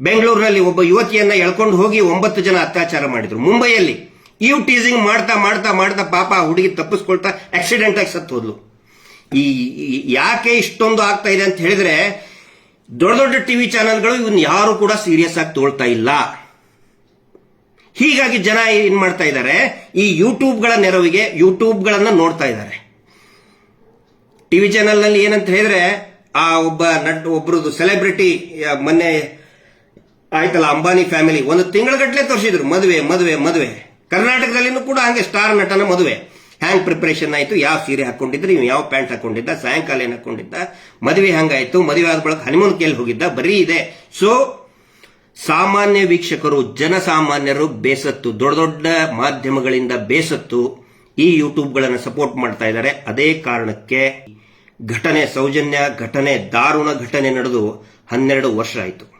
ಬೆಂಗಳೂರಿನಲ್ಲಿ ಒಬ್ಬ ಯುವತಿಯನ್ನ ಎಳ್ಕೊಂಡು ಹೋಗಿ ಒಂಬತ್ತು ಜನ ಅತ್ಯಾಚಾರ ಮಾಡಿದ್ರು. ಮುಂಬೈಯಲ್ಲಿ ಇವ್ ಟೀಸಿಂಗ್ ಮಾಡ್ತಾ ಮಾಡ್ತಾ ಮಾಡ್ತಾ ಪಾಪ ಹುಡುಗಿ ತಪ್ಪಿಸ್ಕೊಳ್ತಾ ಆಕ್ಸಿಡೆಂಟ್ ಆಗಿ ಸತ್ತು ಹೋದ್ಲು. ಈ ಯಾಕೆ ಇಷ್ಟೊಂದು ಆಗ್ತಾ ಇದೆ ಅಂತ ಹೇಳಿದ್ರೆ ದೊಡ್ಡ ದೊಡ್ಡ ಟಿವಿ ಚಾನೆಲ್ಗಳು ಇವನ್ ಯಾರು ಕೂಡ ಸೀರಿಯಸ್ ಆಗಿ ತೋಳ್ತಾ ಇಲ್ಲ. ಹೀಗಾಗಿ ಜನ ಏನ್ ಮಾಡ್ತಾ ಇದ್ದಾರೆ? ಈ ಯೂಟ್ಯೂಬ್ಗಳ ನೆರವಿಗೆ ಯೂಟ್ಯೂಬ್ಗಳನ್ನ ನೋಡ್ತಾ ಇದ್ದಾರೆ. ಟಿವಿ ಚಾನೆಲ್ನಲ್ಲಿ ಏನಂತ ಹೇಳಿದ್ರೆ ಆ ಒಬ್ಬ ನಟ್ ಒಬ್ಬರದು ಸೆಲೆಬ್ರಿಟಿ ಮೊನ್ನೆ ಆಯ್ತಲ್ಲ, ಅಂಬಾನಿ ಫ್ಯಾಮಿಲಿ ಒಂದು ತಿಂಗಳಗಟ್ಟಲೆ ತೋರಿಸಿದ್ರು, ಮದುವೆ ಮದುವೆ ಮದುವೆ. ಕರ್ನಾಟಕದಲ್ಲಿನೂ ಕೂಡ ಹಂಗೆ ಸ್ಟಾರ್ ನಟನ ಮದುವೆ. ಹ್ಯಾಂಗ್ ಪ್ರಿಪರೇಷನ್ ಆಯ್ತು, ಯಾವ ಸೀರೆ ಹಾಕೊಂಡಿದ್ರೆ ಇವ್ ಯಾವ ಪ್ಯಾಂಟ್ ಹಾಕೊಂಡಿದ್ದ, ಸಾಯಂಕಾಲ ಏನ್ ಹಾಕೊಂಡಿದ್ದ, ಮದುವೆ ಹಂಗಾಯ್ತು, ಮದುವೆ ಆದ ಬಳಕ ಹನಿಮೂನ್ ಕೇಳಿ ಹೋಗಿದ್ದ, ಬರೀ ಇದೆ. ಸೊ ಸಾಮಾನ್ಯ ವೀಕ್ಷಕರು, ಜನಸಾಮಾನ್ಯರು ಬೇಸತ್ತು, ದೊಡ್ಡ ದೊಡ್ಡ ಮಾಧ್ಯಮಗಳಿಂದ ಬೇಸತ್ತು ಈ ಯೂಟ್ಯೂಬ್ಗಳನ್ನು ಸಪೋರ್ಟ್ ಮಾಡ್ತಾ ಇದ್ದಾರೆ. ಅದೇ ಕಾರಣಕ್ಕೆ ಘಟನೆ ಸೌಜನ್ಯ, ಘಟನೆ ದಾರುಣ ಘಟನೆ ನಡೆದು ಹನ್ನೆರಡು ವರ್ಷ ಆಯಿತು.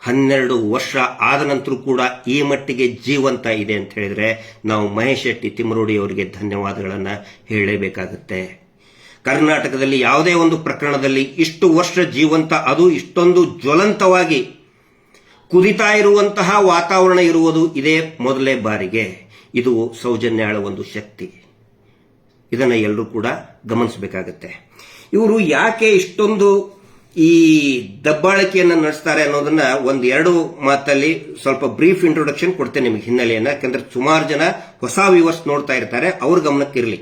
ಹನ್ನೆರಡು ವರ್ಷ ಆದ ನಂತರ ಕೂಡ ಈ ಮಟ್ಟಿಗೆ ಜೀವಂತ ಇದೆ ಅಂತ ಹೇಳಿದ್ರೆ ನಾವು ಮಹೇಶ್ ಶೆಟ್ಟಿ ತಿಮ್ಮರೋಡಿ ಅವರಿಗೆ ಧನ್ಯವಾದಗಳನ್ನು ಹೇಳಲೇಬೇಕಾಗುತ್ತೆ ಕರ್ನಾಟಕದಲ್ಲಿ ಯಾವುದೇ ಒಂದು ಪ್ರಕರಣದಲ್ಲಿ ಇಷ್ಟು ವರ್ಷ ಜೀವಂತ, ಅದು ಇಷ್ಟೊಂದು ಜ್ವಲಂತವಾಗಿ ಕುದಿತಾ ಇರುವಂತಹ ವಾತಾವರಣ ಇರುವುದು ಇದೇ ಮೊದಲೇ ಬಾರಿಗೆ. ಇದು ಸೌಜನ್ಯಾಳ ಒಂದು ಶಕ್ತಿ. ಇದನ್ನ ಎಲ್ಲರೂ ಕೂಡ ಗಮನಿಸಬೇಕಾಗತ್ತೆ. ಇವರು ಯಾಕೆ ಇಷ್ಟೊಂದು ಈ ದಬ್ಬಾಳಿಕೆಯನ್ನ ನಡೆಸ್ತಾರೆ ಅನ್ನೋದನ್ನ ಒಂದ್ ಎರಡು ಮಾತಲ್ಲಿ ಸ್ವಲ್ಪ ಬ್ರೀಫ್ ಇಂಟ್ರೊಡಕ್ಷನ್ ಕೊಡ್ತೇನೆ ನಿಮಗೆ ಹಿನ್ನೆಲೆಯನ್ನ. ಯಾಕಂದ್ರೆ ಸುಮಾರು ಜನ ಹೊಸ ವ್ಯೂವರ್ಸ್ ನೋಡ್ತಾ ಇರ್ತಾರೆ, ಅವ್ರ ಗಮನಕ್ಕಿರಲಿ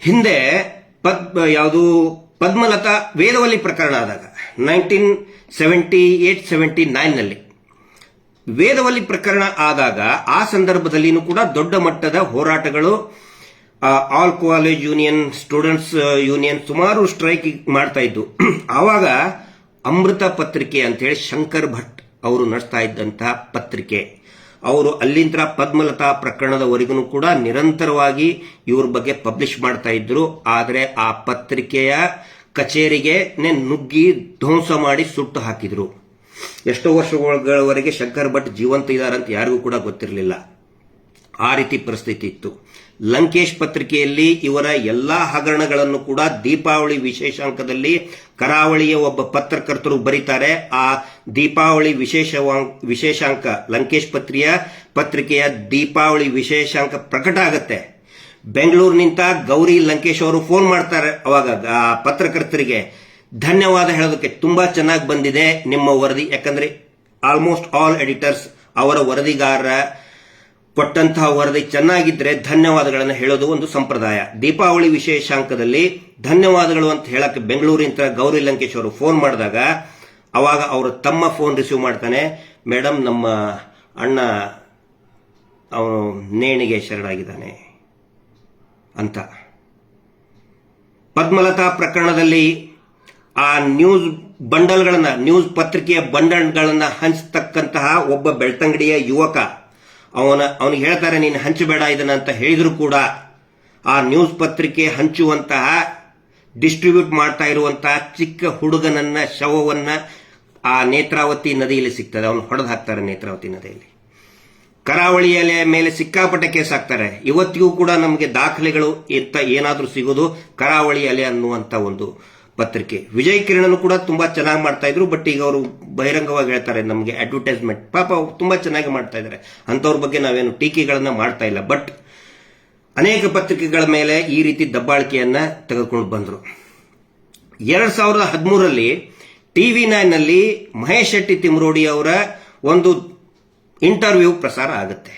ಹಿಂದೆ ಪದ್ ಯಾವುದು ಪದ್ಮಲತಾ ವೇದವಲ್ಲಿ ಪ್ರಕರಣ ಆದಾಗ ನೈನ್ಟೀನ್ ಸೆವೆಂಟಿ ಏಟ್ ಸೆವೆಂಟಿ ನೈನ್ನಲ್ಲಿ. ವೇದವಲ್ಲಿ ಪ್ರಕರಣ ಆದಾಗ ಆ ಸಂದರ್ಭದಲ್ಲಿನೂ ಕೂಡ ದೊಡ್ಡ ಮಟ್ಟದ ಹೋರಾಟಗಳು all college union students union ಸುಮಾರು ಸ್ಟ್ರೈಕ್ ಮಾಡ್ತಾ ಇದ್ದು. ಆವಾಗ ಅಮೃತ ಪತ್ರಿಕೆ ಅಂತೇಳಿ ಶಂಕರ್ ಭಟ್ ಅವರು ನಡೆಸ್ತಾ ಇದ್ದಂತಹ ಪತ್ರಿಕೆ. ಅವರು ಅಲ್ಲಿಂದ ಪದ್ಮಲತಾ ಪ್ರಕರಣದವರೆಗೂ ಕೂಡ ನಿರಂತರವಾಗಿ ಇವ್ರ ಬಗ್ಗೆ ಪಬ್ಲಿಷ್ ಮಾಡ್ತಾ ಇದ್ರು. ಆದರೆ ಆ ಪತ್ರಿಕೆಯ ಕಚೇರಿಗೆ ನುಗ್ಗಿ ಧ್ವಂಸ ಮಾಡಿ ಸುಟ್ಟು ಹಾಕಿದ್ರು. ಎಷ್ಟೋ ವರ್ಷಗಳವರೆಗೆ ಶಂಕರ್ ಭಟ್ ಜೀವಂತ ಇದ್ದಾರಂತ ಯಾರಿಗೂ ಕೂಡ ಗೊತ್ತಿರಲಿಲ್ಲ. ಆ ರೀತಿ ಪರಿಸ್ಥಿತಿ ಇತ್ತು. ಲಂಕೇಶ್ ಪತ್ರಿಕೆಯಲ್ಲಿ ಇವರ ಎಲ್ಲಾ ಹಗರಣಗಳನ್ನು ಕೂಡ ದೀಪಾವಳಿ ವಿಶೇಷಾಂಕದಲ್ಲಿ ಕರಾವಳಿಯ ಒಬ್ಬ ಪತ್ರಕರ್ತರು ಬರೀತಾರೆ. ಆ ದೀಪಾವಳಿ ವಿಶೇಷ ವಿಶೇಷಾಂಕ ಲಂಕೇಶ್ ಪತ್ರಿಯ ಪತ್ರಿಕೆಯ ದೀಪಾವಳಿ ವಿಶೇಷಾಂಕ ಪ್ರಕಟ ಆಗತ್ತೆ. ಬೆಂಗಳೂರಿನಿಂದ ಗೌರಿ ಲಂಕೇಶ್ ಅವರು ಫೋನ್ ಮಾಡ್ತಾರೆ ಅವಾಗ ಆ ಪತ್ರಕರ್ತರಿಗೆ. ಧನ್ಯವಾದ ಹೇಳೋದಕ್ಕೆ ತುಂಬಾ ಚೆನ್ನಾಗಿ ಬಂದಿದೆ ನಿಮ್ಮ ವರದಿ. ಯಾಕಂದ್ರೆ ಆಲ್ಮೋಸ್ಟ್ ಆಲ್ ಎಡಿಟರ್ಸ್ ಅವರ ವರದಿಗಾರರ ಕೊಟ್ಟಂತಹ ವರದಿ ಚೆನ್ನಾಗಿದ್ರೆ ಧನ್ಯವಾದಗಳನ್ನು ಹೇಳೋದು ಒಂದು ಸಂಪ್ರದಾಯ. ದೀಪಾವಳಿ ವಿಶೇಷಾಂಕದಲ್ಲಿ ಧನ್ಯವಾದಗಳು ಅಂತ ಹೇಳಕ್ಕೆ ಬೆಂಗಳೂರಿನ ಗೌರಿ ಲಂಕೇಶ್ ಅವರು ಫೋನ್ ಮಾಡಿದಾಗ ಅವಾಗ ಅವರು ತಮ್ಮ ಫೋನ್ ರಿಸೀವ್ ಮಾಡ್ತಾನೆ ಮೇಡಮ್ ನಮ್ಮ ಅಣ್ಣ ಅವನು ನೇಣಿಗೆ ಶರಣಾಗಿದ್ದಾನೆ ಅಂತ. ಪದ್ಮಲತಾ ಪ್ರಕರಣದಲ್ಲಿ ಆ ನ್ಯೂಸ್ ಬಂಡಲ್ಗಳನ್ನ, ನ್ಯೂಸ್ ಪತ್ರಿಕೆಯ ಬಂಡಲ್ಗಳನ್ನ ಹಂಚತಕ್ಕಂತಹ ಒಬ್ಬ ಬೆಳ್ತಂಗಡಿಯ ಯುವಕ ಅವನ ಅವನಿಗೆ ಹೇಳ್ತಾರೆ, ನೀನು ಹಂಚಬೇಡ ಇದನ್ನ ಅಂತ ಹೇಳಿದ್ರು ಕೂಡ ಆ ನ್ಯೂಸ್ ಪತ್ರಿಕೆ ಹಂಚುವಂತಹ ಡಿಸ್ಟ್ರಿಬ್ಯೂಟ್ ಮಾಡ್ತಾ ಇರುವಂತಹ ಚಿಕ್ಕ ಹುಡುಗನನ್ನ, ಶವವನ್ನ ಆ ನೇತ್ರಾವತಿ ನದಿಯಲ್ಲಿ ಸಿಗ್ತದೆ. ಅವನು ಹೊಡೆದು ಹಾಕ್ತಾರೆ ನೇತ್ರಾವತಿ ನದಿಯಲ್ಲಿ. ಕರಾವಳಿಯ ಮೇಲೆ ಸಿಕ್ಕಾಪಟ್ಟೆ ಕೇಸ್ ಹಾಕ್ತಾರೆ. ಇವತ್ತಿಗೂ ಕೂಡ ನಮಗೆ ದಾಖಲೆಗಳು ಇತ್ತ ಏನಾದರೂ ಸಿಗೋದು ಕರಾವಳಿ ಅಲೆ ಅನ್ನುವಂಥ ಒಂದು ಪತ್ರಿಕೆ. ವಿಜಯ್ ಕಿರಣನು ಕೂಡ ತುಂಬಾ ಚೆನ್ನಾಗಿ ಮಾಡ್ತಾ ಇದ್ರು ಬಟ್ ಈಗ ಅವರು ಬಹಿರಂಗವಾಗಿ ಹೇಳ್ತಾರೆ, ನಮಗೆ ಅಡ್ವರ್ಟೈಸ್ಮೆಂಟ್ ಪಾಪ ತುಂಬಾ ಚೆನ್ನಾಗಿ ಮಾಡ್ತಾ ಇದ್ದಾರೆ ಅಂತವ್ರ ಬಗ್ಗೆ ನಾವೇನು ಟೀಕೆಗಳನ್ನ ಮಾಡ್ತಾ ಇಲ್ಲ. ಬಟ್ ಅನೇಕ ಪತ್ರಿಕೆಗಳ ಮೇಲೆ ಈ ರೀತಿ ದಬ್ಬಾಳಿಕೆಯನ್ನ ತೆಗೆದುಕೊಂಡು ಬಂದರು. ಎರಡ್ ಸಾವಿರದ ಹದಿಮೂರರಲ್ಲಿ ಟಿವಿ ನೈನ್ನಲ್ಲಿ ಮಹೇಶ್ ಶೆಟ್ಟಿ ತಿಮ್ರೋಡಿ ಅವರ ಒಂದು ಇಂಟರ್ವ್ಯೂ ಪ್ರಸಾರ ಆಗುತ್ತೆ.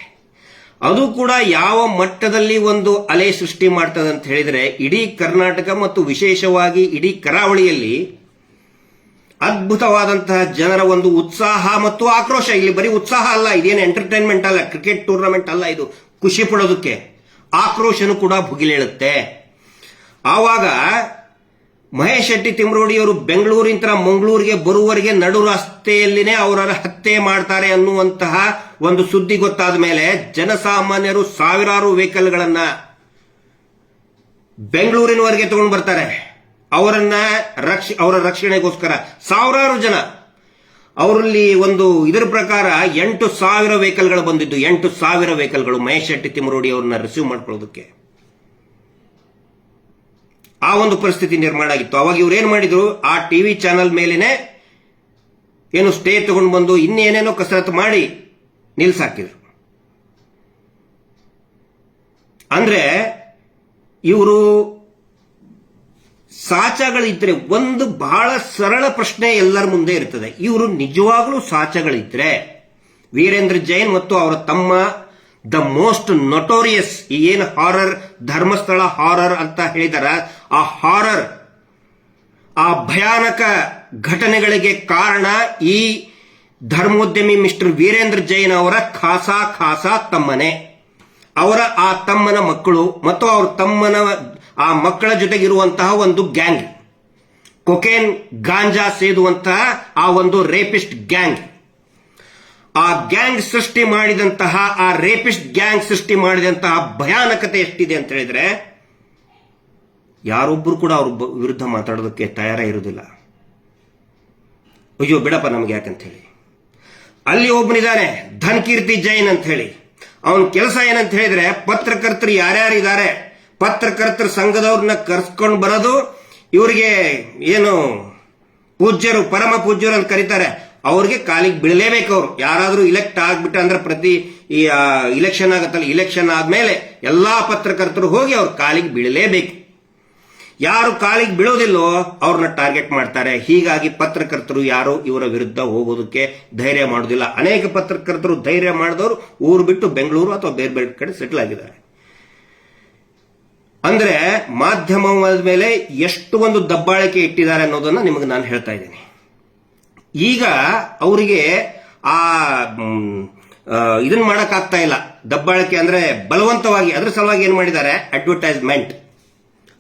ಅದು ಕೂಡ ಯಾವ ಮಟ್ಟದಲ್ಲಿ ಒಂದು ಅಲೆ ಸೃಷ್ಟಿ ಮಾಡ್ತದೆ ಅಂತ ಹೇಳಿದ್ರೆ, ಇಡೀ ಕರ್ನಾಟಕ ಮತ್ತು ವಿಶೇಷವಾಗಿ ಇಡೀ ಕರಾವಳಿಯಲ್ಲಿ ಅದ್ಭುತವಾದಂತಹ ಜನರ ಒಂದು ಉತ್ಸಾಹ ಮತ್ತು ಆಕ್ರೋಶ. ಇಲ್ಲಿ ಬರೀ ಉತ್ಸಾಹ ಅಲ್ಲ, ಇದೇನು ಎಂಟರ್ಟೈನ್ಮೆಂಟ್ ಅಲ್ಲ ಕ್ರಿಕೆಟ್ ಟೂರ್ನಮೆಂಟ್ ಅಲ್ಲ ಇದು. ಖುಷಿ ಪಡೋದಕ್ಕೆ ಆಕ್ರೋಶನು ಕೂಡ ಭುಗಿಲೇಳುತ್ತೆ. ಆವಾಗ ಮಹೇಶ್ ಶೆಟ್ಟಿ ತಿಮ್ರೋಡಿಯವರು ಬೆಂಗಳೂರಿನ ಮಂಗಳೂರಿಗೆ ಬರುವವರೆಗೆ ನಡು ರಸ್ತೆಯಲ್ಲಿನೇ ಅವರ ಹತ್ಯೆ ಮಾಡ್ತಾರೆ ಅನ್ನುವಂತಹ ಒಂದು ಸುದ್ದಿ ಗೊತ್ತಾದ ಮೇಲೆ ಜನಸಾಮಾನ್ಯರು ಸಾವಿರಾರು ವೆಹಿಕಲ್ಗಳನ್ನ ಬೆಂಗಳೂರಿನವರೆಗೆ ತಗೊಂಡು ಬರ್ತಾರೆ. ಅವರನ್ನ ರಕ್ಷ, ಅವರ ರಕ್ಷಣೆಗೋಸ್ಕರ ಸಾವಿರಾರು ಜನ. ಅವರಲ್ಲಿ ಒಂದು ಇದರ ಪ್ರಕಾರ ಎಂಟು ಸಾವಿರ ವೆಹಿಕಲ್ಗಳು ಬಂದಿದ್ದು ಎಂಟು ಸಾವಿರ ವೆಹಿಕಲ್ಗಳು ಮಹೇಶ್ ಶೆಟ್ಟಿ ತಿಮ್ರೋಡಿ ಅವ್ರನ್ನ ರಿಸೀವ್ ಮಾಡ್ಕೊಳ್ಳೋದಕ್ಕೆ. ಆ ಒಂದು ಪರಿಸ್ಥಿತಿ ನಿರ್ಮಾಣ ಆಗಿತ್ತು. ಅವಾಗ ಇವ್ರು ಏನ್ ಮಾಡಿದ್ರು? ಆ ಟಿವಿ ಚಾನೆಲ್ ಮೇಲೇನೆ ಏನು ಸ್ಟೇ ತಗೊಂಡು ಬಂದು ಇನ್ನೇನೇನೋ ಕಸರತ್ತು ಮಾಡಿ ನಿಲ್ಸಾಕಿದ್ರು. ಅಂದ್ರೆ ಇವರು ಸಾಚಗಳಿದ್ರೆ ಒಂದು ಬಹಳ ಸರಳ ಪ್ರಶ್ನೆ ಎಲ್ಲರ ಮುಂದೆ ಇರ್ತದೆ. ಇವರು ನಿಜವಾಗ್ಲೂ ಸಾಚಗಳಿದ್ರೆ ವೀರೇಂದ್ರ ಜೈನ್ ಮತ್ತು ಅವರ ತಮ್ಮ ದ ಮೋಸ್ಟ್ ನೊಟೋರಿಯಸ್ ಏನು ಹಾರರ್ ಧರ್ಮಸ್ಥಳ ಹಾರರ್ ಅಂತ ಹೇಳಿದಾರ. ಆ ಹಾರರ್ ಆ ಭಯಾನಕ ಘಟನೆಗಳಿಗೆ ಕಾರಣ ಈ ಧರ್ಮೋದ್ಯಮಿ ಮಿಸ್ಟರ್ ವೀರೇಂದ್ರ ಜೈನ್ ಅವರ ಖಾಸಾ ಖಾಸಾ ತಮ್ಮನೆ. ಅವರ, ಆ ತಮ್ಮನ ಮಕ್ಕಳು ಮತ್ತು ಅವರ ತಮ್ಮನ, ಆ ಮಕ್ಕಳ ಜೊತೆಗಿರುವಂತಹ ಒಂದು ಗ್ಯಾಂಗ್ ಕೊಕೇನ್, ಗಾಂಜಾ ಸೇದುವಂತಹ ಆ ಒಂದು ರೇಪಿಸ್ಟ್ ಗ್ಯಾಂಗ್ ಆ ಗ್ಯಾಂಗ್ ಸೃಷ್ಟಿ ಮಾಡಿದಂತಹ, ಆ ರೇಪಿಸ್ಟ್ ಗ್ಯಾಂಗ್ ಸೃಷ್ಟಿ ಮಾಡಿದಂತಹ ಭಯಾನಕತೆ ಎಷ್ಟಿದೆ ಅಂತ ಹೇಳಿದ್ರೆ ಯಾರೊಬ್ಬರು ಕೂಡ ಅವ್ರ ವಿರುದ್ಧ ಮಾತಾಡೋದಕ್ಕೆ ತಯಾರ ಇರುವುದಿಲ್ಲ. ಅಯ್ಯೋ, ಬಿಡಪ್ಪ ನಮ್ಗೆ ಯಾಕಂತ ಹೇಳಿ ಅಲ್ಲಿ ಒಬ್ಬನಿದ್ದಾನೆ ಧನ್ಕೀರ್ತಿ ಜೈನ್ ಅಂತ ಹೇಳಿ ಅವನ ಕೆಲಸ ಏನಂತ ಹೇಳಿದ್ರೆ, ಪತ್ರಕರ್ತರು ಯಾರ್ಯಾರು ಇದ್ದಾರೆ ಪತ್ರಕರ್ತರ ಸಂಘದವ್ರನ್ನ ಕರ್ಸ್ಕೊಂಡು ಬರೋದು, ಇವರಿಗೆ ಏನು ಪೂಜ್ಯರು, ಪರಮ ಪೂಜ್ಯರು ಅಂತ ಕರೀತಾರೆ. ಅವ್ರಿಗೆ ಕಾಲಿಗೆ ಬೀಳಲೇಬೇಕು ಅವ್ರು. ಯಾರಾದರೂ ಇಲೆಕ್ಟ್ ಆಗ್ಬಿಟ್ಟ ಅಂದ್ರೆ ಪ್ರತಿ ಈ ಇಲೆಕ್ಷನ್ ಆಗುತ್ತಲ್ಲ ಇಲೆಕ್ಷನ್ ಆದ್ಮೇಲೆ ಎಲ್ಲಾ ಪತ್ರಕರ್ತರು ಹೋಗಿ ಅವ್ರ ಕಾಲಿಗೆ ಬೀಳಲೇಬೇಕು. ಯಾರು ಕಾಲಿಗೆ ಬೀಳೋದಿಲ್ಲೋ ಅವ್ರನ್ನ ಟಾರ್ಗೆಟ್ ಮಾಡ್ತಾರೆ. ಹೀಗಾಗಿ ಪತ್ರಕರ್ತರು ಯಾರು ಇವರ ವಿರುದ್ಧ ಹೋಗೋದಕ್ಕೆ ಧೈರ್ಯ ಮಾಡೋದಿಲ್ಲ. ಅನೇಕ ಪತ್ರಕರ್ತರು ಧೈರ್ಯ ಮಾಡಿದವರು ಊರು ಬಿಟ್ಟು ಬೆಂಗಳೂರು ಅಥವಾ ಬೇರೆ ಬೇರೆ ಕಡೆ ಸೆಟ್ಲ್ ಆಗಿದ್ದಾರೆ. ಅಂದ್ರೆ ಮಾಧ್ಯಮದ ಮೇಲೆ ಎಷ್ಟು ಒಂದು ದಬ್ಬಾಳಿಕೆ ಇಟ್ಟಿದ್ದಾರೆ ಅನ್ನೋದನ್ನ ನಿಮಗೆ ನಾನು ಹೇಳ್ತಾ ಇದ್ದೀನಿ. ಈಗ ಅವರಿಗೆ ಆ ಇದನ್ ಆ, ಇದನ್ನ ಮಾಡಕ್ಕಾಗ್ತಾ ಇಲ್ಲ. ದಬ್ಬಾಳಿಕೆ ಅಂದ್ರೆ ಬಲವಂತವಾಗಿ ಅದ್ರ ಸಲುವಾಗಿ ಏನ್ ಮಾಡಿದ್ದಾರೆ? ಅಡ್ವರ್ಟೈಸ್ಮೆಂಟ್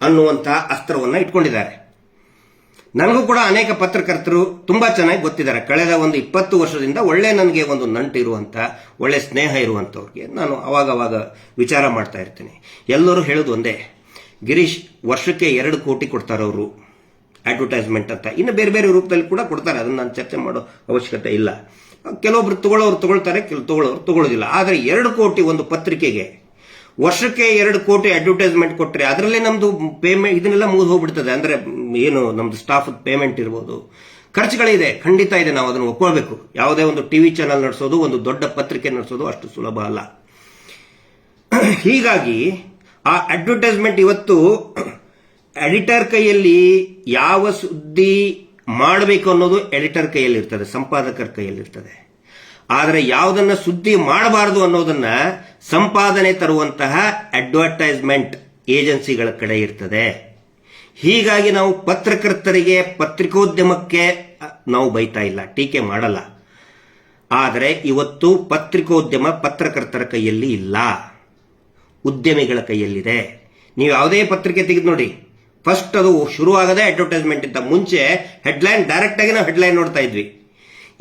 ಅನ್ನುವಂತಹ ಅಸ್ತ್ರವನ್ನ ಇಟ್ಕೊಂಡಿದ್ದಾರೆ. ನನಗೂ ಕೂಡ ಅನೇಕ ಪತ್ರಕರ್ತರು ತುಂಬಾ ಚೆನ್ನಾಗಿ ಗೊತ್ತಿದ್ದಾರೆ. ಕಳೆದ ಒಂದು ಇಪ್ಪತ್ತು ವರ್ಷದಿಂದ ಒಳ್ಳೆ ನನಗೆ ಒಂದು ನಂಟು ಇರುವಂತ ಒಳ್ಳೆ ಸ್ನೇಹ ಇರುವಂತವ್ರಿಗೆ ನಾನು ಅವಾಗವಾಗ ಅವಾಗ ವಿಚಾರ ಮಾಡ್ತಾ ಇರ್ತೀನಿ. ಎಲ್ಲರೂ ಹೇಳೋದು ಒಂದೇ ಗಿರೀಶ್ ವರ್ಷಕ್ಕೆ ಎರಡು ಕೋಟಿ ಕೊಡ್ತಾರೆ ಅವರು ಅಡ್ವರ್ಟೈಸ್ಮೆಂಟ್ ಅಂತ. ಇನ್ನು ಬೇರೆ ಬೇರೆ ರೂಪದಲ್ಲಿ ಕೂಡ ಕೊಡ್ತಾರೆ. ಅದನ್ನು ನಾನು ಚರ್ಚೆ ಮಾಡೋ ಅವಶ್ಯಕತೆ ಇಲ್ಲ. ಕೆಲವೊಬ್ರು ತಗೊಳ್ಳೋರು ತಗೊಳ್ತಾರೆ, ಕೆಲ ತಗೊಳ್ಳೋರು ತಗೊಳ್ಳೋದಿಲ್ಲ. ಆದರೆ ಎರಡು ಕೋಟಿ ಒಂದು ಪತ್ರಿಕೆಗೆ ವರ್ಷಕ್ಕೆ ಎರಡು ಕೋಟಿ ಅಡ್ವರ್ಟೈಸ್ಮೆಂಟ್ ಕೊಟ್ಟರೆ ಅದರಲ್ಲೇ ನಮ್ದು ಪೇಮೆಂಟ್ ಇದನ್ನೆಲ್ಲ ಮುಗಿದು ಹೋಗ್ಬಿಡ್ತದೆ. ಅಂದ್ರೆ ಏನು ನಮ್ಮದು ಸ್ಟಾಫ್ ಪೇಮೆಂಟ್ ಇರ್ಬೋದು. ಖರ್ಚುಗಳಿದೆ. ಖಂಡಿತ ಇದೆ. ನಾವು ಅದನ್ನು ಒಪ್ಕೊಳ್ಬೇಕು. ಯಾವುದೇ ಒಂದು ಟಿವಿ ಚಾನಲ್ ನಡೆಸೋದು, ಒಂದು ದೊಡ್ಡ ಪತ್ರಿಕೆ ನಡೆಸೋದು ಅಷ್ಟು ಸುಲಭ ಅಲ್ಲ. ಹೀಗಾಗಿ ಆ ಅಡ್ವರ್ಟೈಸ್ಮೆಂಟ್ ಇವತ್ತು ಎಡಿಟರ್ ಕೈಯಲ್ಲಿ ಯಾವ ಸುದ್ದಿ ಮಾಡಬೇಕು ಅನ್ನೋದು ಎಡಿಟರ್ ಕೈಯಲ್ಲಿ ಇರ್ತದೆ, ಸಂಪಾದಕರ ಕೈಯಲ್ಲಿ ಇರ್ತದೆ. ಆದರೆ ಯಾವುದನ್ನ ಸುದ್ದಿ ಮಾಡಬಾರದು ಅನ್ನೋದನ್ನ ಸಂಪಾದನೆ ತರುವಂತಹ ಅಡ್ವರ್ಟೈಸ್ಮೆಂಟ್ ಏಜೆನ್ಸಿಗಳ ಕಡೆ ಇರ್ತದೆ. ಹೀಗಾಗಿ ನಾವು ಪತ್ರಕರ್ತರಿಗೆ ಪತ್ರಿಕೋದ್ಯಮಕ್ಕೆ ನಾವು ಬೈತಾ ಇಲ್ಲ, ಟೀಕೆ ಮಾಡಲ್ಲ. ಆದರೆ ಇವತ್ತು ಪತ್ರಿಕೋದ್ಯಮ ಪತ್ರಕರ್ತರ ಕೈಯಲ್ಲಿ ಇಲ್ಲ. ಉದ್ಯಮಿಗಳ ಕೈಯಲ್ಲಿದೆ. ನೀವು ಯಾವುದೇ ಪತ್ರಿಕೆ ತೆಗೆದು ನೋಡಿ ಫಸ್ಟ್ ಅದು ಶುರುವಾಗದೆ ಅಡ್ವರ್ಟೈಸ್ಮೆಂಟ್ ಇಂತ ಮುಂಚೆ ಹೆಡ್ಲೈನ್ ಡೈರೆಕ್ಟ್ ಆಗಿ ನಾವು ಹೆಡ್ಲೈನ್ ನೋಡ್ತಾ ಇದ್ವಿ.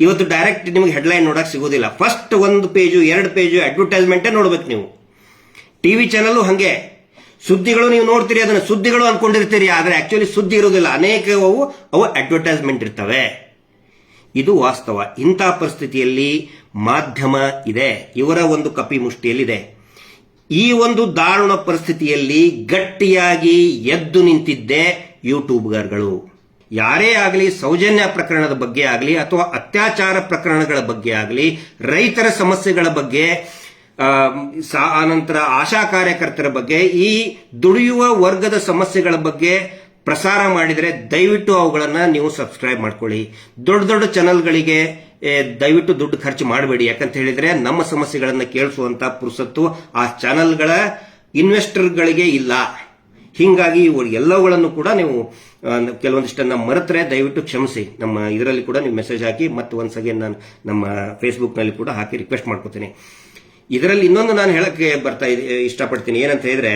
ಇವತ್ತು ಡೈರೆಕ್ಟ್ ನಿಮಗೆ ಹೆಡ್ಲೈನ್ ನೋಡಕ್ ಸಿಗೋದಿಲ್ಲ. ಫಸ್ಟ್ ಒಂದು ಪೇಜು ಎರಡು ಪೇಜು ಅಡ್ವರ್ಟೈಸ್ಮೆಂಟೇ ನೋಡ್ಬೇಕು ನೀವು. ಟಿವಿ ಚಾನಲ್ ಹಂಗೆ. ಸುದ್ದಿಗಳು ನೀವು ನೋಡ್ತೀರಿ, ಅದನ್ನ ಸುದ್ದಿಗಳು ಅನ್ಕೊಂಡಿರ್ತೀರಿ, ಆದ್ರೆ ಆಕ್ಚುಲಿ ಸುದ್ದಿ ಇರೋದಿಲ್ಲ. ಅನೇಕ ಅವು ಅವು ಅಡ್ವರ್ಟೈಸ್ಮೆಂಟ್ ಇರ್ತವೆ. ಇದು ವಾಸ್ತವ. ಇಂಥ ಪರಿಸ್ಥಿತಿಯಲ್ಲಿ ಮಾಧ್ಯಮ ಇದೆ. ಇವರ ಒಂದು ಕಪಿ ಮುಷ್ಟಿಯಲ್ಲಿದೆ ಈ ಒಂದು ದಾರುಣ ಪರಿಸ್ಥಿತಿಯಲ್ಲಿ ಗಟ್ಟಿಯಾಗಿ ಎದ್ದು ನಿಂತಿದ್ದೆ ಯೂಟ್ಯೂಬ್ಗರ್ಗಳು. ಯಾರೇ ಆಗಲಿ, ಸೌಜನ್ಯ ಪ್ರಕರಣದ ಬಗ್ಗೆ ಆಗಲಿ, ಅಥವಾ ಅತ್ಯಾಚಾರ ಪ್ರಕರಣಗಳ ಬಗ್ಗೆ ಆಗಲಿ, ರೈತರ ಸಮಸ್ಯೆಗಳ ಬಗ್ಗೆ ಆನಂತರ ಆಶಾ ಕಾರ್ಯಕರ್ತರ ಬಗ್ಗೆ, ಈ ದುಡಿಯುವ ವರ್ಗದ ಸಮಸ್ಯೆಗಳ ಬಗ್ಗೆ ಪ್ರಸಾರ ಮಾಡಿದರೆ ದಯವಿಟ್ಟು ಅವುಗಳನ್ನು ನೀವು ಸಬ್ಸ್ಕ್ರೈಬ್ ಮಾಡ್ಕೊಳ್ಳಿ. ದೊಡ್ಡ ದೊಡ್ಡ ಚಾನೆಲ್ಗಳಿಗೆ ದಯವಿಟ್ಟು ದುಡ್ಡು ಖರ್ಚು ಮಾಡಬೇಡಿ. ಯಾಕಂತ ಹೇಳಿದ್ರೆ ನಮ್ಮ ಸಮಸ್ಯೆಗಳನ್ನು ಕೇಳಿಸುವಂತ ಪುರುಸತ್ತು ಆ ಚಾನೆಲ್ಗಳ ಇನ್ವೆಸ್ಟರ್ಗಳಿಗೆ ಇಲ್ಲ. ಹೀಗಾಗಿ ಎಲ್ಲವುಗಳನ್ನು ಕೂಡ ನೀವು ಕೆಲವೊಂದಿಷ್ಟನ್ನು ಮರೆತರೆ ದಯವಿಟ್ಟು ಕ್ಷಮಿಸಿ. ನಮ್ಮ ಇದರಲ್ಲಿ ಕೂಡ ನೀವು ಮೆಸೇಜ್ ಹಾಕಿ ಮತ್ತು ಒನ್ಸ್ ಅಗೇನ್ ನಾನು ನಮ್ಮ ಫೇಸ್ಬುಕ್ನಲ್ಲಿ ಕೂಡ ಹಾಕಿ ರಿಕ್ವೆಸ್ಟ್ ಮಾಡ್ಕೋತೀನಿ. ಇದರಲ್ಲಿ ಇನ್ನೊಂದು ನಾನು ಹೇಳಕ್ಕೆ ಬರ್ತಾ ಇಷ್ಟಪಡ್ತೀನಿ. ಏನಂತ ಹೇಳಿದ್ರೆ,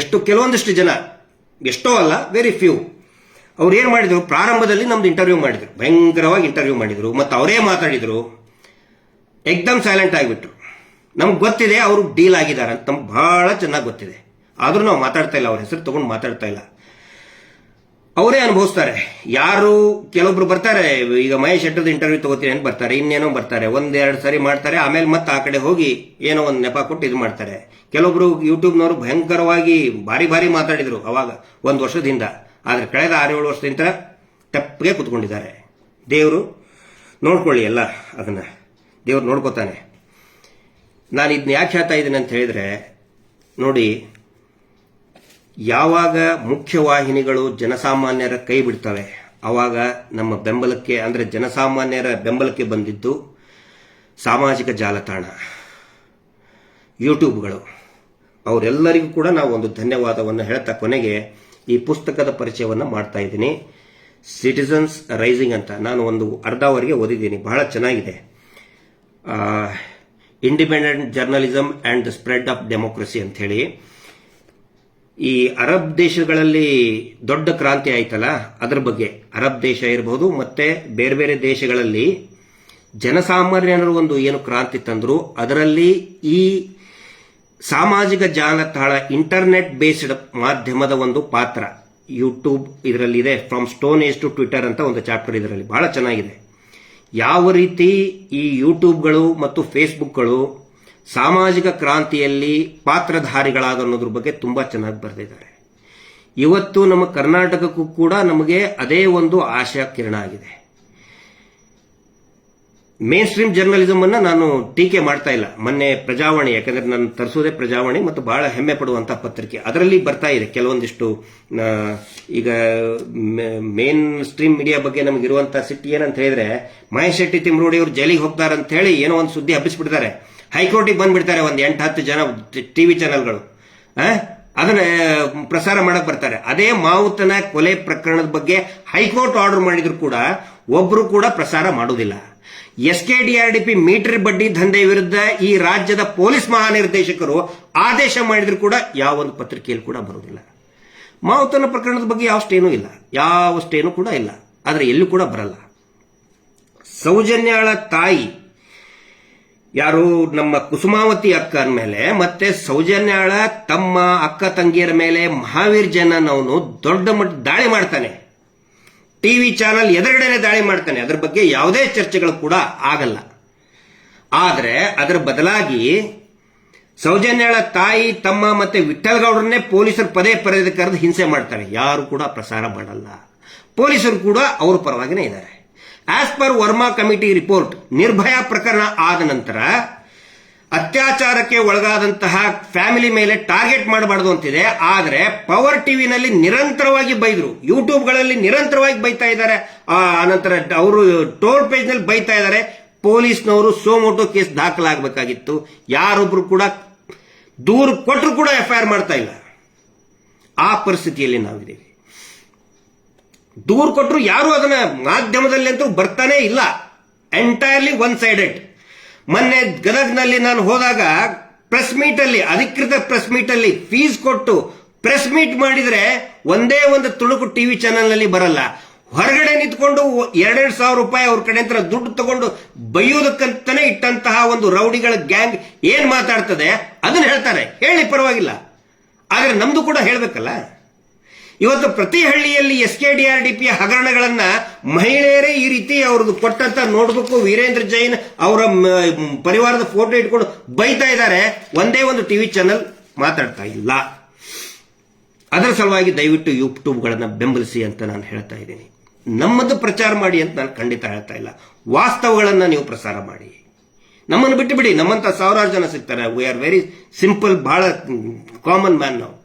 ಎಷ್ಟು, ಕೆಲವೊಂದಿಷ್ಟು ಜನ, ಎಷ್ಟೋ ಅಲ್ಲ ವೆರಿ ಫ್ಯೂ ಅವ್ರು ಏನು ಮಾಡಿದ್ರು? ಪ್ರಾರಂಭದಲ್ಲಿ ನಮ್ದು ಇಂಟರ್ವ್ಯೂ ಮಾಡಿದ್ರು. ಭಯಂಕರವಾಗಿ ಇಂಟರ್ವ್ಯೂ ಮಾಡಿದ್ರು. ಮತ್ತು ಅವರೇ ಮಾತಾಡಿದ್ರು. ಎಕ್ದಮ್ ಸೈಲೆಂಟ್ ಆಗಿಬಿಟ್ರು. ನಮ್ಗೆ ಗೊತ್ತಿದೆ ಅವರು ಡೀಲ್ ಆಗಿದ್ದಾರೆ ಅಂತ. ನಮ್ಗೆ ಬಹಳ ಚೆನ್ನಾಗಿ ಗೊತ್ತಿದೆ. ಆದರೂ ನಾವು ಮಾತಾಡ್ತಾ ಇಲ್ಲ. ಅವ್ರ ಹೆಸರು ತಗೊಂಡು ಮಾತಾಡ್ತಾ ಇಲ್ಲ. ಅವರೇ ಅನುಭವಿಸ್ತಾರೆ. ಯಾರು ಕೆಲವೊಬ್ರು ಬರ್ತಾರೆ, ಈಗ ಮಹೇಶ್ ಶೆಟ್ಟರ್ದು ಇಂಟರ್ವ್ಯೂ ತಗೋತೀನಿ ಅಂತ ಬರ್ತಾರೆ. ಇನ್ನೇನೋ ಬರ್ತಾರೆ. ಒಂದೆರಡು ಸರಿ ಮಾಡ್ತಾರೆ. ಆಮೇಲೆ ಮತ್ತೆ ಆ ಕಡೆ ಹೋಗಿ ಏನೋ ಒಂದು ನೆಪ ಕೊಟ್ಟು ಇದು ಮಾಡ್ತಾರೆ. ಕೆಲವೊಬ್ರು ಯೂಟ್ಯೂಬ್ನವರು ಭಯಂಕರವಾಗಿ ಭಾರಿ ಭಾರಿ ಮಾತಾಡಿದ್ರು ಅವಾಗ, ಒಂದು ವರ್ಷದಿಂದ. ಆದ್ರೆ ಕಳೆದ ಆರೇಳು ವರ್ಷದಿಂದ ತಪ್ಪಿಗೆ ಕೂತ್ಕೊಂಡಿದ್ದಾರೆ. ದೇವರು ನೋಡ್ಕೊಳ್ಳಿ ಎಲ್ಲ ಅದನ್ನ. ದೇವ್ರು ನೋಡ್ಕೋತಾನೆ. ನಾನು ಇದನ್ನ ಯಾಕೆ ಹೇಳ್ತಾ ಇದ್ದೀನಿ ಅಂತ ಹೇಳಿದ್ರೆ, ನೋಡಿ, ಯಾವಾಗ ಮುಖ್ಯವಾಹಿನಿಗಳು ಜನಸಾಮಾನ್ಯರ ಕೈ ಬಿಡ್ತವೆ ಆವಾಗ ನಮ್ಮ ಬೆಂಬಲಕ್ಕೆ, ಅಂದರೆ ಜನಸಾಮಾನ್ಯರ ಬೆಂಬಲಕ್ಕೆ ಬಂದಿದ್ದು ಸಾಮಾಜಿಕ ಜಾಲತಾಣ, ಯೂಟ್ಯೂಬ್ಗಳು. ಅವರೆಲ್ಲರಿಗೂ ಕೂಡ ನಾವು ಒಂದು ಧನ್ಯವಾದವನ್ನು ಹೇಳ್ತಾ ಕೊನೆಗೆ ಈ ಪುಸ್ತಕದ ಪರಿಚಯವನ್ನು ಮಾಡ್ತಾ ಇದ್ದೀನಿ. ಸಿಟಿಸನ್ಸ್ ರೈಸಿಂಗ್ ಅಂತ ನಾನು ಒಂದು ಅರ್ಧವರೆಗೆ ಓದಿದ್ದೀನಿ. ಬಹಳ ಚೆನ್ನಾಗಿದೆ. Independent journalism and the spread of democracy ಅಂತ ಹೇಳಿ ಈ ಅರಬ್ ದೇಶಗಳಲ್ಲಿ ದೊಡ್ಡ ಕ್ರಾಂತಿ ಆಯ್ತಲ್ಲ? ಅದರ ಬಗ್ಗೆ. ಅರಬ್ ದೇಶ ಇರಬಹುದು ಮತ್ತೆ ಬೇರೆ ಬೇರೆ ದೇಶಗಳಲ್ಲಿ ಜನಸಾಮಾನ್ಯರು ಒಂದು ಏನು ಕ್ರಾಂತಿ ತಂದರು, ಅದರಲ್ಲಿ ಈ ಸಾಮಾಜಿಕ ಜಾಲತಾಣ ಇಂಟರ್ನೆಟ್ ಬೇಸ್ಡ್ ಮಾಧ್ಯಮದ ಒಂದು ಪಾತ್ರ. ಯೂಟ್ಯೂಬ್ ಇದರಲ್ಲಿ ಇದೆ from stone age to Twitter ಅಂತ ಒಂದು ಚಾಪ್ಟರ್ ಇದರಲ್ಲಿ. ಬಹಳ ಚೆನ್ನಾಗಿದೆ. ಯಾವ ರೀತಿ ಈ ಯೂಟ್ಯೂಬ್ಗಳು ಮತ್ತು ಫೇಸ್ಬುಕ್ಗಳು ಸಾಮಾಜಿಕ ಕ್ರಾಂತಿಯಲ್ಲಿ ಪಾತ್ರಧಾರಿಗಳಾದ ಅನ್ನೋದ್ರ ಬಗ್ಗೆ ತುಂಬಾ ಚೆನ್ನಾಗಿ ಬರೆದಿದ್ದಾರೆ. ಇವತ್ತು ನಮ್ಮ ಕರ್ನಾಟಕಕ್ಕೂ ಕೂಡ ನಮಗೆ ಅದೇ ಒಂದು ಆಶಾ ಕಿರಣ ಆಗಿದೆ. ಮೇನ್ ಸ್ಟ್ರೀಮ್ ಜರ್ನಲಿಸಮ್ ಅನ್ನ ನಾನು ಟೀಕೆ ಮಾಡ್ತಾ ಇಲ್ಲ ಮೊನ್ನೆ ಪ್ರಜಾವಾಣಿ ಯಾಕಂದ್ರೆ ನಾನು ತರಿಸೋದೇ ಪ್ರಜಾವಾಣಿ ಮತ್ತು ಬಹಳ ಹೆಮ್ಮೆ ಪಡುವಂತಹ ಪತ್ರಿಕೆ ಅದರಲ್ಲಿ ಬರ್ತಾ ಇದೆ ಕೆಲವೊಂದಿಷ್ಟು ಈಗ ಮೇನ್ ಸ್ಟ್ರೀಮ್ ಮೀಡಿಯಾ ಬಗ್ಗೆ ನಮಗಿರುವಂತಹ ಸಿಟ್ಟು ಏನಂತ ಹೇಳಿದ್ರೆ ಮಹೇಶ್ ಶೆಟ್ಟಿ ತಿಮ್ರೋಡಿ ಅವರು ಜೈಲಿಗೆ ಹೋಗ್ತಾರೆ ಅಂತ ಹೇಳಿ ಏನೋ ಒಂದು ಸುದ್ದಿ ಹಬ್ಬಿಸ್ಬಿಡ್ತಾರೆ ಹೈಕೋರ್ಟಿಗೆ ಬಂದ್ಬಿಡ್ತಾರೆ ಒಂದು ಎಂಟು ಹತ್ತು ಜನ ಟಿವಿ ಚಾನೆಲ್ಗಳು? ಅದನ್ನ ಪ್ರಸಾರ ಮಾಡಕ್ ಬರ್ತಾರೆ ಅದೇ ಮಾವುತನ ಕೊಲೆ ಪ್ರಕರಣದ ಬಗ್ಗೆ ಹೈಕೋರ್ಟ್ ಆರ್ಡರ್ ಮಾಡಿದ್ರು ಕೂಡ ಒಬ್ರು ಕೂಡ ಪ್ರಸಾರ ಮಾಡುವುದಿಲ್ಲ S K D R D P meter ಬಡ್ಡಿ ದಂಧೆ ವಿರುದ್ಧ ಈ ರಾಜ್ಯದ ಪೊಲೀಸ್ ಮಹಾನಿರ್ದೇಶಕರು ಆದೇಶ ಮಾಡಿದ್ರು ಕೂಡ ಯಾವ ಒಂದು ಪತ್ರಿಕೆಯಲ್ಲಿ ಕೂಡ ಬರುವುದಿಲ್ಲ. ಮಾವುತನ ಪ್ರಕರಣದ ಬಗ್ಗೆ ಯಾವಷ್ಟೇನೂ ಇಲ್ಲ. ಯಾವಷ್ಟೇನೂ ಕೂಡ ಇಲ್ಲ. ಆದರೆ ಎಲ್ಲೂ ಕೂಡ ಬರಲ್ಲ. ಸೌಜನ್ಯಾಳ ತಾಯಿ, ಯಾರು ನಮ್ಮ ಕುಸುಮಾವತಿ ಅಕ್ಕ ಮೇಲೆ ಮತ್ತೆ ಸೌಜನ್ಯಾಳ ತಮ್ಮ ಅಕ್ಕ ತಂಗಿಯರ ಮೇಲೆ ಮಹಾವೀರ್ ಜನನವನು ದೊಡ್ಡ ಮಟ್ಟ ದಾಳಿ ಮಾಡ್ತಾನೆ. ಟಿವಿ ಚಾನೆಲ್ ಎದುರುಗಡೆನೆ ದಾಳಿ ಮಾಡ್ತಾನೆ. ಅದರ ಬಗ್ಗೆ ಯಾವುದೇ ಚರ್ಚೆಗಳು ಕೂಡ ಆಗಲ್ಲ. ಆದರೆ ಅದರ ಬದಲಾಗಿ ಸೌಜನ್ಯಳ ತಾಯಿ, ತಮ್ಮ ಮತ್ತೆ ವಿಠಲ್ಗೌಡರನ್ನೇ ಪೊಲೀಸರು ಪದೇ ಪದೇ ಕರೆದು ಹಿಂಸೆ ಮಾಡ್ತಾರೆ. ಯಾರು ಕೂಡ ಪ್ರಸಾರ ಮಾಡಲ್ಲ. ಪೊಲೀಸರು ಕೂಡ ಅವ್ರ ಪರವಾಗಿನೇ ಇದ್ದಾರೆ. As per Verma committee report Nirbhaya ಪ್ರಕರಣ ಆದ ನಂತರ ಅತ್ಯಾಚಾರಕ್ಕೆ ಒಳಗಾದಂತಹ ಫ್ಯಾಮಿಲಿ ಮೇಲೆ ಟಾರ್ಗೆಟ್ ಮಾಡಬಾರ್ದು ಅಂತಿದೆ. ಆದರೆ ಪವರ್ ಟಿವಿನಲ್ಲಿ ನಿರಂತರವಾಗಿ ಬೈದ್ರು. ಯೂಟ್ಯೂಬ್ಗಳಲ್ಲಿ ನಿರಂತರವಾಗಿ ಬೈತಾ ಇದ್ದಾರೆ. ಆನಂತರ ಅವರು ಟೋಲ್ ಪೇಜ್ನಲ್ಲಿ ಬೈತಾ ಇದ್ದಾರೆ. ಪೊಲೀಸ್ನವರು ಸೋಮೋಟೋ ಕೇಸ್ ದಾಖಲಾಗಬೇಕಾಗಿತ್ತು. ಯಾರೊಬ್ರು ಕೂಡ ದೂರು ಕೊಟ್ಟರು ಕೂಡ ಎಫ್ಐಆರ್ ಮಾಡ್ತಾ ಇಲ್ಲ. ಆ ಪರಿಸ್ಥಿತಿಯಲ್ಲಿ ನಾವಿದ್ದೀವಿ. ದೂರು ಕೊಟ್ಟರು ಯಾರು ಅದನ್ನ ಮಾಧ್ಯಮದಲ್ಲಿ ಅಂತೂ ಬರ್ತಾನೆ ಇಲ್ಲ. ಎಂಟೈರ್ಲಿ ಒನ್ ಸೈಡೆಡ್ ಮೊನ್ನೆ ಗದಗ್ನಲ್ಲಿ ನಾನು ಹೋದಾಗ ಪ್ರೆಸ್ ಮೀಟ್ ಅಲ್ಲಿ, ಅಧಿಕೃತ ಪ್ರೆಸ್ ಮೀಟ್ ಅಲ್ಲಿ ಫೀಸ್ ಕೊಟ್ಟು ಪ್ರೆಸ್ ಮೀಟ್ ಮಾಡಿದ್ರೆ ಒಂದೇ ಒಂದು ತುಣುಕು ಟಿವಿ ಚಾನೆಲ್ನಲ್ಲಿ ಬರಲ್ಲ. ಹೊರಗಡೆ ನಿಂತ್ಕೊಂಡು ಎರಡೆರಡು ಸಾವಿರ ರೂಪಾಯಿ ಅವ್ರ ಕಡೆ ದುಡ್ಡು ತಗೊಂಡು ಬೈಯೋದಕ್ಕಂತಾನೆ ಇಟ್ಟಂತಹ ಒಂದು ರೌಡಿಗಳ ಗ್ಯಾಂಗ್ ಏನ್ ಮಾತಾಡ್ತದೆ? ಅದನ್ನ ಹೇಳ್ತಾರೆ. ಹೇಳಿ ಪರವಾಗಿಲ್ಲ. ಆದ್ರೆ ನಮ್ದು ಕೂಡ ಹೇಳ್ಬೇಕಲ್ಲ. ಇವತ್ತು ಪ್ರತಿ ಹಳ್ಳಿಯಲ್ಲಿ S K D R D P ಹಗರಣಗಳನ್ನ ಮಹಿಳೆಯರೇ ಈ ರೀತಿ ಅವ್ರದ್ದು ಕೊಟ್ಟಂತ ನೋಡ್ಬೇಕು ವೀರೇಂದ್ರ ಜೈನ್ ಅವರ ಪರಿವಾರದ ಫೋಟೋ ಇಟ್ಕೊಂಡು ಬೈತಾ ಇದ್ದಾರೆ. ಒಂದೇ ಒಂದು ಟಿವಿ ಚಾನೆಲ್ ಮಾತಾಡ್ತಾ ಇಲ್ಲ. ಅದರ ಸಲುವಾಗಿ ದಯವಿಟ್ಟು ಯೂಟ್ಯೂಬ್ಗಳನ್ನು ಬೆಂಬಲಿಸಿ ಅಂತ ನಾನು ಹೇಳ್ತಾ ಇದ್ದೀನಿ. ನಮ್ಮದು ಪ್ರಚಾರ ಮಾಡಿ ಅಂತ ನಾನು ಖಂಡಿತ ಹೇಳ್ತಾ ಇಲ್ಲ. ವಾಸ್ತವಗಳನ್ನು ನೀವು ಪ್ರಸಾರ ಮಾಡಿ. ನಮ್ಮನ್ನು ಬಿಟ್ಟು ಬಿಡಿ. ನಮ್ಮಂತ ಸಾವಿರಾರು ಜನ ಸಿಗ್ತಾರೆ. ವಿ ಆರ್ ವೆರಿ ಸಿಂಪಲ್ ಬಹಳ ಕಾಮನ್ ಮ್ಯಾನ್ ನಾವು.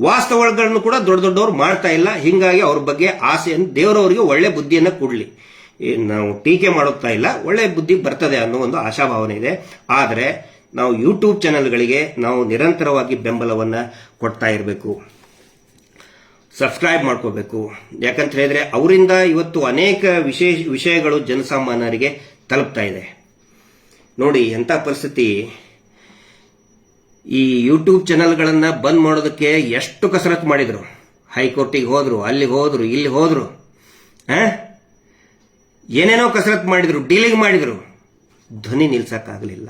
ವಾಸ್ತವಗಳನ್ನು ಕೂಡ ದೊಡ್ಡ ದೊಡ್ಡವರು ಮಾಡ್ತಾ ಇಲ್ಲ. ಹಿಂಗಾಗಿ ಅವ್ರ ಬಗ್ಗೆ ಆಸೆಯನ್ನು ದೇವರವರಿಗೆ ಒಳ್ಳೆ ಬುದ್ಧಿಯನ್ನು ಕೊಡಲಿ. ನಾವು ಟೀಕೆ ಮಾಡುತ್ತಾ ಇಲ್ಲ. ಒಳ್ಳೆ ಬುದ್ಧಿ ಬರ್ತದೆ ಅನ್ನೋ ಒಂದು ಆಶಾಭಾವನೆ ಇದೆ. ಆದರೆ ನಾವು ಯೂಟ್ಯೂಬ್ ಚಾನೆಲ್ಗಳಿಗೆ ನಾವು ನಿರಂತರವಾಗಿ ಬೆಂಬಲವನ್ನ ಕೊಡ್ತಾ ಇರಬೇಕು. ಸಬ್ಸ್ಕ್ರೈಬ್ ಮಾಡ್ಕೋಬೇಕು. ಯಾಕಂತ ಹೇಳಿದ್ರೆ ಅವರಿಂದ ಇವತ್ತು ಅನೇಕ ವಿಶೇಷ ವಿಷಯಗಳು ಜನಸಾಮಾನ್ಯರಿಗೆ ತಲುಪ್ತಾ ಇದೆ. ನೋಡಿ ಎಂಥ ಪರಿಸ್ಥಿತಿ. ಈ ಯೂಟ್ಯೂಬ್ ಚಾನೆಲ್ಗಳನ್ನ ಬಂದ್ ಮಾಡೋದಕ್ಕೆ ಎಷ್ಟು ಕಸರತ್ತು ಮಾಡಿದ್ರು? ಹೈಕೋರ್ಟಿಗೆ ಹೋದ್ರು, ಅಲ್ಲಿಗೆ ಹೋದ್ರು, ಇಲ್ಲಿ ಹೋದ್ರು. ಆ? ಏನೇನೋ ಕಸರತ್ತು ಮಾಡಿದ್ರು, ಡೀಲಿಂಗ್ ಮಾಡಿದ್ರು. ಧ್ವನಿ ನಿಲ್ಸಕ್ಕಾಗಲಿಲ್ಲ.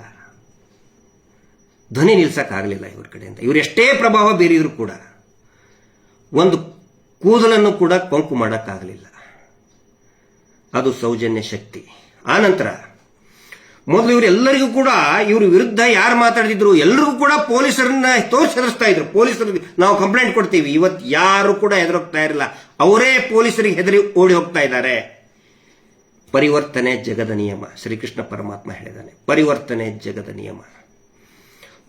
ಧ್ವನಿ ನಿಲ್ಸಕ್ಕಾಗಲಿಲ್ಲ ಇವ್ರ ಕಡೆಯಿಂದ ಇವ್ರು ಎಷ್ಟೇ ಪ್ರಭಾವ ಬೀರಿದ್ರು ಕೂಡ ಒಂದು ಕೂದಲನ್ನು ಕೂಡ ಕೊಂಕು ಮಾಡಕ್ಕಾಗಲಿಲ್ಲ. ಅದು ಸೌಜನ್ಯ ಶಕ್ತಿ. ಆನಂತರ ಮೊದಲು ಇವರೆಲ್ಲರಿಗೂ ಕೂಡ ಇವ್ರ ವಿರುದ್ಧ ಯಾರು ಮಾತಾಡ್ತಿದ್ರು ಎಲ್ಲರಿಗೂ ಕೂಡ ಪೊಲೀಸರನ್ನ ತೋರಿಸರಿಸ್ತಾ ಇದ್ರು. ಪೊಲೀಸರಿಗೆ ನಾವು ಕಂಪ್ಲೇಂಟ್ ಕೊಡ್ತೀವಿ. ಇವತ್ತು ಯಾರು ಕೂಡ ಹೆದರೋಗ್ತಾ ಇರಲಿಲ್ಲ. ಅವರೇ ಪೊಲೀಸರಿಗೆ ಹೆದರಿ ಓಡಿ ಹೋಗ್ತಾ ಇದ್ದಾರೆ. ಪರಿವರ್ತನೆ ಜಗದ ನಿಯಮ. ಶ್ರೀಕೃಷ್ಣ ಪರಮಾತ್ಮ ಹೇಳಿದಾನೆ ಪರಿವರ್ತನೆ ಜಗದ ನಿಯಮ.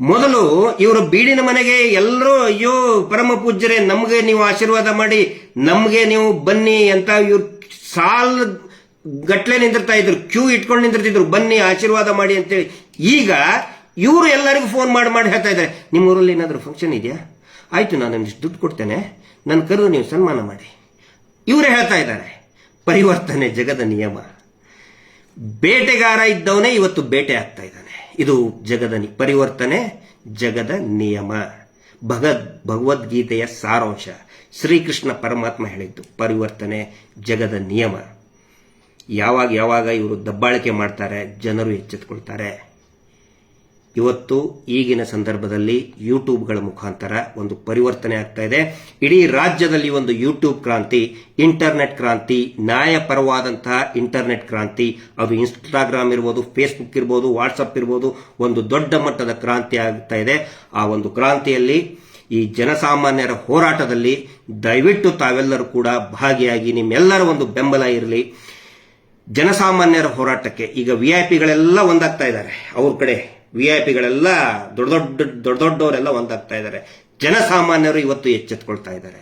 ಮೊದಲು ಇವರು ಬೀಡಿನ ಮನೆಗೆ ಎಲ್ಲರೂ ಅಯ್ಯೋ, ಪರಮ ಪೂಜ್ಯರೇ, ನಮಗೆ ನೀವು ಆಶೀರ್ವಾದ ಮಾಡಿ, ನಮಗೆ ನೀವು ಬನ್ನಿ ಅಂತ ಇವ್ರು ಸಾಲ್ ಗಟ್ಲೆ ನಿಂದಿರ್ತಾ ಇದ್ರು, ಕ್ಯೂ ಇಟ್ಕೊಂಡು ನಿಂದಿರ್ತಿದ್ರು, ಬನ್ನಿ ಆಶೀರ್ವಾದ ಮಾಡಿ ಅಂತೇಳಿ. ಈಗ ಇವರು ಎಲ್ಲರಿಗೂ ಫೋನ್ ಮಾಡಿ ಮಾಡಿ ಹೇಳ್ತಾ ಇದ್ದಾರೆ. ನಿಮ್ಮ ಊರಲ್ಲಿ ಏನಾದರೂ ಫಂಕ್ಷನ್ ಇದೆಯಾ? ಆಯಿತು, ನಾನು ಒಂದಿಷ್ಟು ದುಡ್ಡು ಕೊಡ್ತೇನೆ. ನನ್ನ ಕರೆದು ನೀವು ಸನ್ಮಾನ ಮಾಡಿ. ಇವರೇ ಹೇಳ್ತಾ ಇದ್ದಾರೆ, ಪರಿವರ್ತನೆ ಜಗದ ನಿಯಮ. ಬೇಟೆಗಾರ ಇದ್ದವನೇ ಇವತ್ತು ಬೇಟೆ ಆಗ್ತಾ ಇದ್ದಾನೆ. ಇದು ಜಗದ ಪರಿವರ್ತನೆ ಜಗದ ನಿಯಮ. ಭಗದ್, ಭಗವದ್ಗೀತೆಯ ಸಾರಾಂಶ. ಶ್ರೀಕೃಷ್ಣ ಪರಮಾತ್ಮ ಹೇಳಿದ್ದು ಪರಿವರ್ತನೆ ಜಗದ ನಿಯಮ. ಯಾವಾಗ ಯಾವಾಗ ಇವರು ದಬ್ಬಾಳಿಕೆ ಮಾಡ್ತಾರೆ, ಜನರು ಎಚ್ಚೆತ್ಕೊಳ್ತಾರೆ. ಇವತ್ತು ಈಗಿನ ಸಂದರ್ಭದಲ್ಲಿ ಯೂಟ್ಯೂಬ್ಗಳ ಮುಖಾಂತರ ಒಂದು ಪರಿವರ್ತನೆ ಆಗ್ತಾ ಇದೆ. ಇಡೀ ರಾಜ್ಯದಲ್ಲಿ ಒಂದು ಯೂಟ್ಯೂಬ್ ಕ್ರಾಂತಿ, ಇಂಟರ್ನೆಟ್ ಕ್ರಾಂತಿ, ನ್ಯಾಯಪರವಾದಂತಹ ಇಂಟರ್ನೆಟ್ ಕ್ರಾಂತಿ. ಅದು ಇನ್ಸ್ಟಾಗ್ರಾಮ್ ಇರ್ಬೋದು, ಫೇಸ್ಬುಕ್ ಇರ್ಬೋದು, ವಾಟ್ಸಪ್ ಇರ್ಬೋದು, ಒಂದು ದೊಡ್ಡ ಮಟ್ಟದ ಕ್ರಾಂತಿ ಆಗ್ತಾ ಇದೆ. ಆ ಒಂದು ಕ್ರಾಂತಿಯಲ್ಲಿ ಈ ಜನಸಾಮಾನ್ಯರ ಹೋರಾಟದಲ್ಲಿ ದಯವಿಟ್ಟು ತಾವೆಲ್ಲರೂ ಕೂಡ ಭಾಗಿಯಾಗಿ ನಿಮ್ಮೆಲ್ಲರ ಒಂದು ಬೆಂಬಲ ಇರಲಿ. ಜನಸಾಮಾನ್ಯರ ಹೋರಾಟಕ್ಕೆ ಈಗ ವಿ ಐ ಪಿಗಳೆಲ್ಲ ಒಂದಾಗ್ತಾ ಇದ್ದಾರೆ. ಅವ್ರ ಕಡೆ ವಿ ಐ ಪಿಗಳೆಲ್ಲ ದೊಡ್ಡ ದೊಡ್ಡ ದೊಡ್ಡ ದೊಡ್ಡವರೆಲ್ಲ ಒಂದಾಗ್ತಾ ಇದ್ದಾರೆ. ಜನಸಾಮಾನ್ಯರು ಇವತ್ತು ಎಚ್ಚೆತ್ಕೊಳ್ತಾ ಇದ್ದಾರೆ.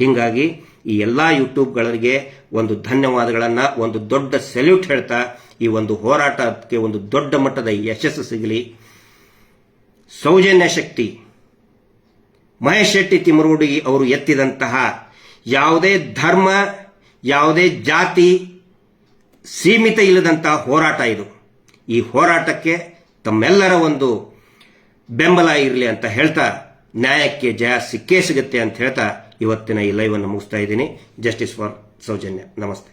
ಹೀಗಾಗಿ ಈ ಎಲ್ಲ ಯೂಟ್ಯೂಬ್ಗಳಿಗೆ ಒಂದು ಧನ್ಯವಾದಗಳನ್ನು, ಒಂದು ದೊಡ್ಡ ಸೆಲ್ಯೂಟ್ ಹೇಳ್ತಾ ಈ ಒಂದು ಹೋರಾಟಕ್ಕೆ ಒಂದು ದೊಡ್ಡ ಮಟ್ಟದ ಯಶಸ್ಸು ಸಿಗಲಿ. ಸೌಜನ್ಯ ಶಕ್ತಿ, ಮಹೇಶ್ ಶೆಟ್ಟಿ ತಿಮರೋಡಿ ಅವರು ಎತ್ತಿದಂತಹ ಯಾವುದೇ ಧರ್ಮ, ಯಾವುದೇ ಜಾತಿ ಸೀಮಿತ ಇಲ್ಲದಂತಹ ಹೋರಾಟ ಇದು. ಈ ಹೋರಾಟಕ್ಕೆ ತಮ್ಮೆಲ್ಲರ ಒಂದು ಬೆಂಬಲ ಇರಲಿ ಅಂತ ಹೇಳ್ತಾ ನ್ಯಾಯಕ್ಕೆ ಜಯ ಸಿಕ್ಕೇ ಸಿಗುತ್ತೆ ಅಂತ ಹೇಳ್ತಾ ಇವತ್ತಿನ ಈ ಲೈವ್ ಅನ್ನು ಮುಗಿಸ್ತಾ ಇದ್ದೀನಿ. Justice for Soujanya. ನಮಸ್ತೆ.